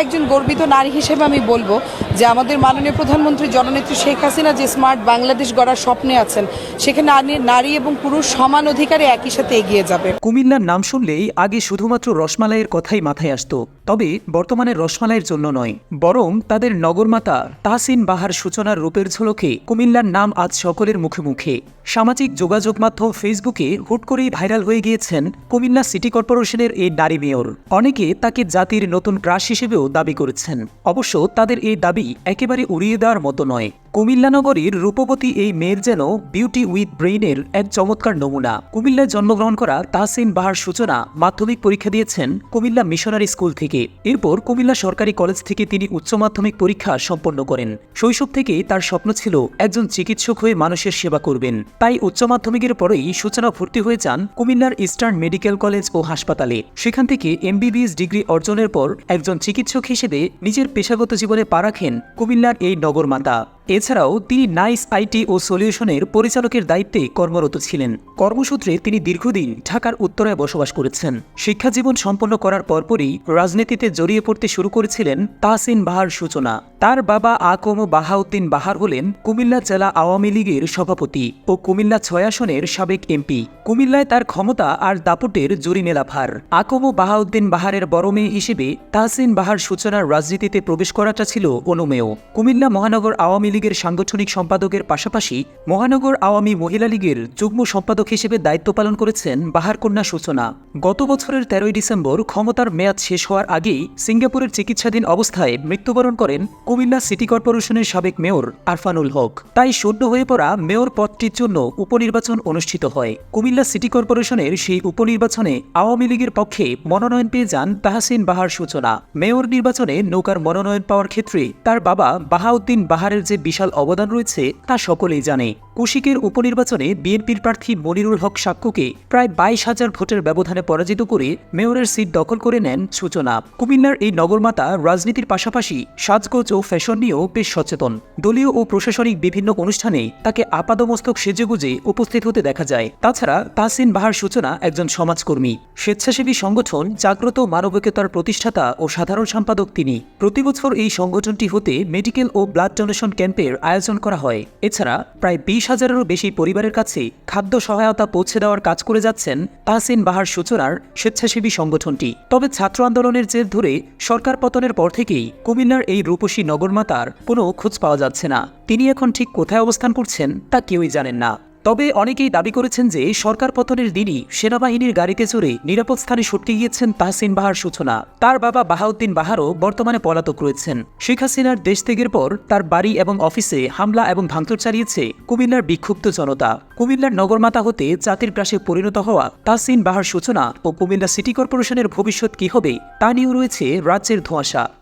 একজন গর্বিত নারী হিসেবে আমি বলব যে আমাদের মাননীয় প্রধানমন্ত্রী জননেত্রী শেখ হাসিনা যে স্মার্ট বাংলাদেশ গড়ার স্বপ্নে আছেন, সেখানে নারী- এবং পুরুষ সমান অধিকারে একই সাথে এগিয়ে যাবে। কুমিল্লার নাম শুনলেই আগে শুধুমাত্র রসমালাইয়ের কথাই মাথায় আসতো, তবে বর্তমানে রসমালাইয়ের জন্য নয়, বরং তাদের নগরমাতা তাহসিন বাহার সূচনার রূপের ঝলকে কুমিল্লার নাম আজ সকলের মুখে মুখে। সামাজিক যোগাযোগ মাধ্যম ফেসবুকে হুট করেই ভাইরাল হয়ে গিয়েছেন কুমিল্লা সিটি কর্পোরেশনের এই নারী মেয়র। অনেকে তাকে জাতির নতুন ক্রাশ হিসেবেও দাবি করেছেন। অবশ্য তাদের এই দাবি একেবারে উড়িয়ে দেওয়ার মতো নয়। কুমিল্লা নগরীর রূপবতী এই মেয়ের যেন বিউটি উইথ ব্রেইনের এক চমৎকার নমুনা। কুমিল্লায় জন্মগ্রহণ করা তাহসিন বাহার সূচনা মাধ্যমিক পরীক্ষা দিয়েছেন কুমিল্লা মিশনারি স্কুল থেকে। এরপর কুমিল্লা সরকারি কলেজ থেকে তিনি উচ্চ মাধ্যমিক পরীক্ষা সম্পন্ন করেন। শৈশব থেকেই তার স্বপ্ন ছিল একজন চিকিৎসক হয়ে মানুষের সেবা করবেন। তাই উচ্চ মাধ্যমিকের পরেই সূচনা ভর্তি হয়ে যান কুমিল্লার ইস্টার্ন মেডিকেল কলেজ ও হাসপাতালে। সেখান থেকে এমবিবিএস ডিগ্রি অর্জনের পর একজন চিকিৎসক হিসেবে নিজের পেশাগত জীবনে পা রাখেন কুমিল্লার এই নগরমাতা। এছাড়াও তিনি নাইস আইটি ও সলিউশনের পরিচালকের দায়িত্বে কর্মরত ছিলেন। কর্মসূত্রে তিনি দীর্ঘদিন ঢাকার উত্তরায় বসবাস করেছেন। শিক্ষাজীবন সম্পন্ন করার পরপরই রাজনীতিতে জড়িয়ে পড়তে শুরু করেছিলেন তাহসিন বাহার সূচনা। তার বাবা আকম বাহাউদ্দিন বাহার হলেন কুমিল্লা জেলা আওয়ামী লীগের সভাপতি ও কুমিল্লা ছয় আসনের সাবেক এমপি। কুমিল্লায় তার ক্ষমতা আর দাপটের জুরি মেলা ভার। আকম বাহাউদ্দিন বাহারের বড় মেয়ে হিসেবে তাহসিন বাহার সূচনার রাজনীতিতে প্রবেশ করাটা ছিল অনুমেয়। কুমিল্লা মহানগর আওয়ামী লীগের সাংগঠনিক সম্পাদকের পাশাপাশি মহানগর আওয়ামী মহিলা লীগের যুগ্ম সম্পাদক হিসেবে দায়িত্ব পালন করেছেন বাহার কন্যা সূচনা। গত বছরের তেরোই ডিসেম্বর ক্ষমতার মেয়াদ শেষ হওয়ার আগেই সিঙ্গাপুরের চিকিৎসাধীন অবস্থায় মৃত্যুবরণ করেন কুমিল্লা সিটি কর্পোরেশনের সাবেক মেয়র আরফানুল হক। তাই শূন্য হয়ে পড়া মেয়র পদটির জন্য উপনির্বাচন অনুষ্ঠিত হয়। কুমিল্লা সিটি কর্পোরেশনের সেই উপনির্বাচনে আওয়ামী লীগের পক্ষে মনোনয়ন পেয়ে যান তাহসিন বাহার সূচনা। মেয়র নির্বাচনে নৌকার মনোনয়ন পাওয়ার ক্ষেত্রে তার বাবা বাহাউদ্দিন বাহারের যে বিশাল অবদান রয়েছে তা সকলেই জানে। কুশিকের উপনির্বাচনে বিএনপির প্রার্থী মনিরুল হক সাক্কুকে প্রায় বাইশ হাজার ভোটের ব্যবধানে পরাজিত করে মেয়রের সিট দখল করে নেন সূচনা। কুমিল্লার এই নগরমাতা রাজনীতির পাশাপাশি সাজগোজ ও ফ্যাশন নিয়েও বেশ সচেতন। দলীয় ও প্রশাসনিক বিভিন্ন অনুষ্ঠানে তাকে আপাদমস্তক সেজেগুজে উপস্থিত হতে দেখা যায়। তাছাড়া তাসিন বাহার সূচনা একজন সমাজকর্মী। স্বেচ্ছাসেবী সংগঠন জাগ্রত মানবিকতার প্রতিষ্ঠাতা ও সাধারণ সম্পাদক তিনি। প্রতি বছর এই সংগঠনটি হতে মেডিকেল ও ব্লাড ডোনেশন ক্যাম্পের আয়োজন করা হয়। এছাড়া প্রায় বিশ হাজারেরও বেশি পরিবারের কাছে খাদ্য সহায়তা পৌঁছে দেওয়ার কাজ করে যাচ্ছেন তাহসিন বাহার সূচনার স্বেচ্ছাসেবী সংগঠনটি। তবে ছাত্র আন্দোলনের জের ধরে সরকার পতনের পর থেকেই কুমিল্লার এই রূপসী নগরমাতার কোনো খোঁজ পাওয়া যাচ্ছে না। তিনি এখন ঠিক কোথায় অবস্থান করছেন তা কেউই জানেন না। তবে অনেকেই দাবি করেছেন যে সরকার পতনের দিনই সেনাবাহিনীর গাড়িতে চড়ে নিরাপদ স্থানে সটকে গিয়েছেন তাহসিন বাহার সূচনা। তার বাবা বাহাউদ্দিন বাহারও বর্তমানে পলাতক রয়েছেন। শেখ হাসিনার দেশ ত্যাগের পর তার বাড়ি এবং অফিসে হামলা এবং ভাঙচুর চালিয়েছে কুমিল্লার বিক্ষুব্ধ জনতা। কুমিল্লার নগরমাতা হতে জাতির গ্রাসে পরিণত হওয়া তাহসিন বাহার সূচনা ও কুমিল্লা সিটি কর্পোরেশনের ভবিষ্যৎ কি হবে তা নিয়েও রয়েছে রাজ্যের ধোঁয়াশা।